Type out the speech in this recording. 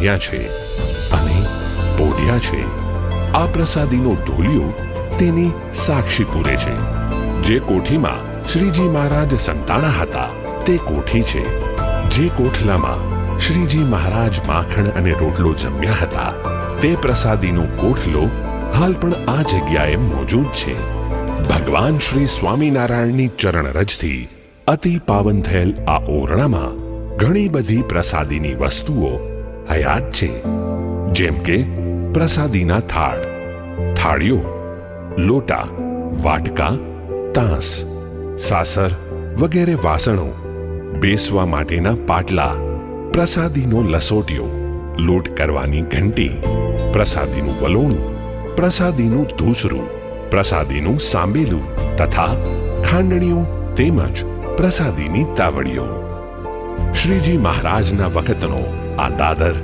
જમ્યા છે અને પોઢ્યા છે. આ પ્રસાદીનો ઢોલિયો તેની સાક્ષી પૂરે છે. જે કોઠીમાં શ્રીજી મહારાજ સંતાણા હતા, તે કોઠી છે. જે કોઠલામાં શ્રીજી મહારાજ માખણ અને રોટલો જમ્યા હતા, તે પ્રસાદીનો કોઠલો હાલ પણ આ જગ્યાએ મોજૂદ છે. ભગવાન શ્રી સ્વામિનારાયણની ચરણરજથી અતિ પાવન થયેલ આ ઓરણામાં ઘણી બધી પ્રસાદીની વસ્તુઓ હયાત છે? જેમ કે પ્રસાદીના થાળ, થાળીઓ, લોટા, વાટકા, તાંસ, સાસર વગેરે વાસણો, બેસવા માટેના પાટલા, પ્રસાદીનો લસોટિયો લોટ કરવાની ઘંટી, પ્રસાદીનું વલોણું, પ્રસાદીનું ધૂસરું, પ્રસાદીનું સાંબેલું તથા ખાંડણીઓ તેમજ પ્રસાદીની તાવડીઓ. શ્રીજી મહારાજના વખતનો આ દાદર